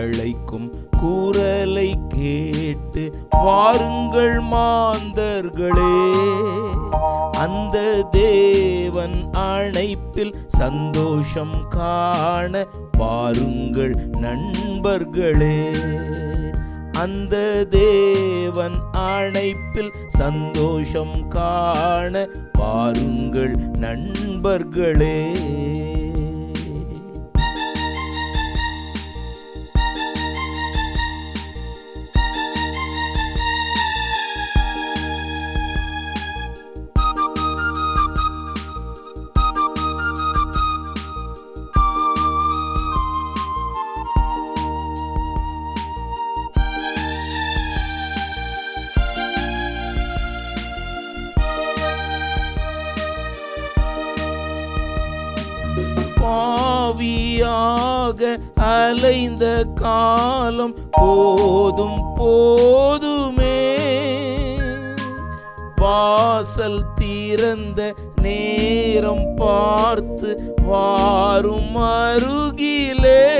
அழைக்கும் கூறலை கேட்டு வாருங்கள் மாந்தர்களே. அந்த தேவன் அழைப்பில் சந்தோஷம் காண வாருங்கள் நண்பர்களே. அந்த தேவன் அழைப்பில் சந்தோஷம் காண பாருங்கள் நண்பர்களே. பாவியாக அலைந்த காலம் போதும் போதுமே. வாசல் திறந்த நேரம் பார்த்து வாரும் அருகிலே.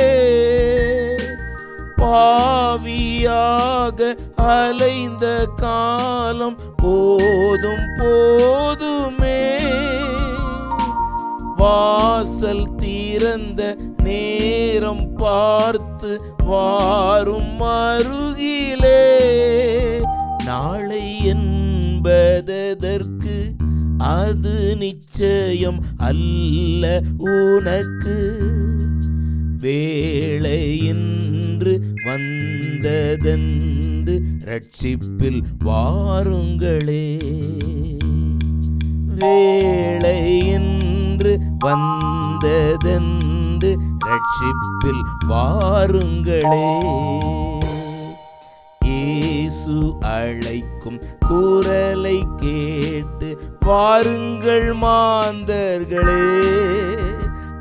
பாவியாக அலைந்த காலம் போதும் போதுமே. வாசல் திறந்த நேரம் பார்த்து வாரும் அருகிலே. நாளை என்பதற்கு அது நிச்சயம் அல்ல உனக்கு. வேளையின்று வந்ததென்று ரட்சிப்பில் வாருங்களே. வேளையின் வந்ததென்று ரட்சிப்பில் வாருங்களே. இயேசு அழைக்கும் குரலை கேட்டு வாருங்கள் மாந்தர்களே.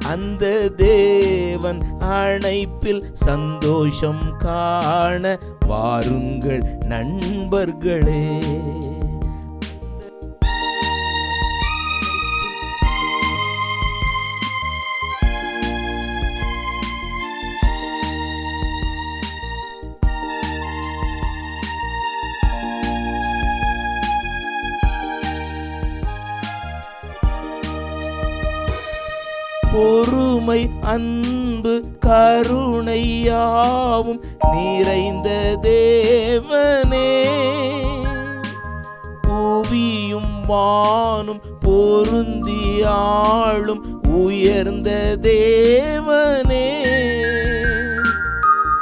அந்த தேவன் அணைப்பில் சந்தோஷம் காண வாருங்கள் நண்பர்களே. பொறுமை அன்பு கருணையாவும் நிறைந்த தேவனே. புவியும் வானும் பொருந்தியாளும் உயர்ந்த தேவனே.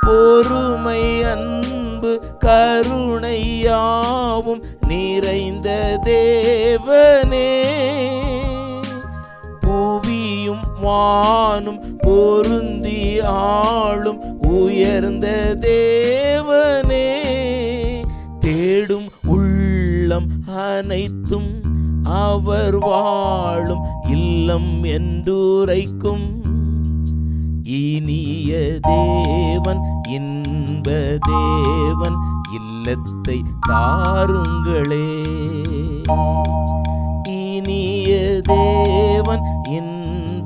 பொறுமை அன்பு கருணையாவும் நிறைந்த தேவனே. வானும் பொருந்தி ஆளும் உயர்ந்த தேவனே. தேடும் உள்ளம் அனைத்தும் அவர் வாழும் இல்லம் என்றுரைக்கும். இனிய தேவன் இன்ப தேவன் இல்லத்தை தாருங்களே. இனிய தேவன் இன்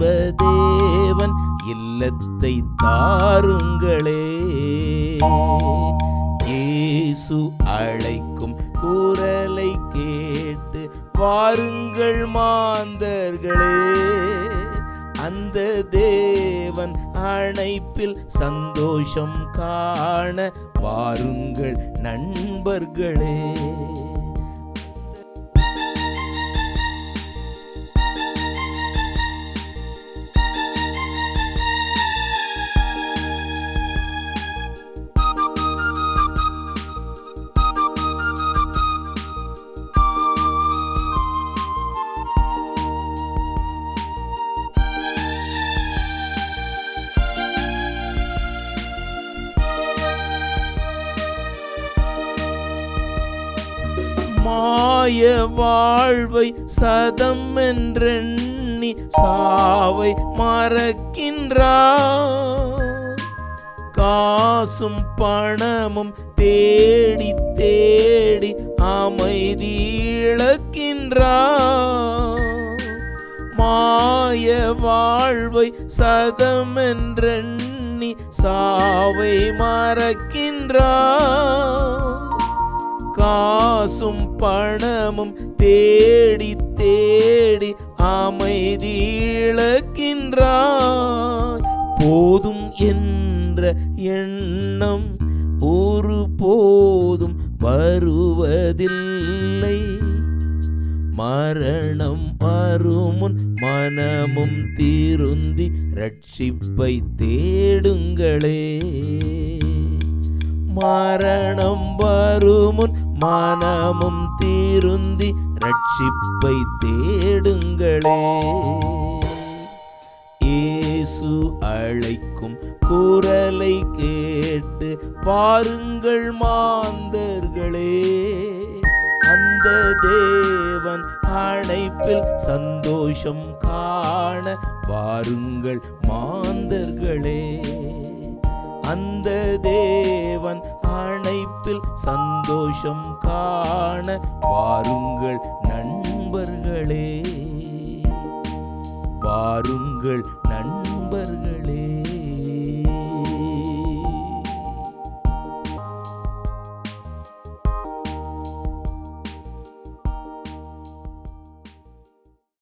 தேவன் இல்லத்தை தாருங்களே. இயேசு அழைக்கும் குரலை கேட்டு பாருங்கள் மாந்தர்களே. அந்த தேவன் அணைப்பில் சந்தோஷம் காண வாருங்கள் நண்பர்களே. மாய வாழ்வை சதம் என்றெண்ணி சாவை மறக்கின்றார். காசும் பணமும் தேடி தேடி அமைதி இழக்கின்றார் மாய வாழ்வை சதம் என்றெண்ணி சாவை மறக்கின்றார். காசும் பணமும் தேடி தேடி அமைதி இழக்கின்றாய் போதும் என்ற எண்ணம் ஒரு போதும் வருவதில்லை. மரணம் வருமுன் மனமும் திருந்தி ரட்சிப்பை தேடுங்களே. மரணம் வருமுன் மனமும் தீருந்தி ரட்சிப்பை தேடுங்களே. இயேசு அழைக்கும் குரலை கேட்டு பாருங்கள் மாந்தர்களே. அந்த தேவன் அழைப்பில் சந்தோஷம் காண வாருங்கள் மாந்தர்களே. அந்த தேவன் அழைப்பில் சந்தோஷம் காண வாருங்கள் நண்பர்களே வாருங்கள் நண்பர்களே.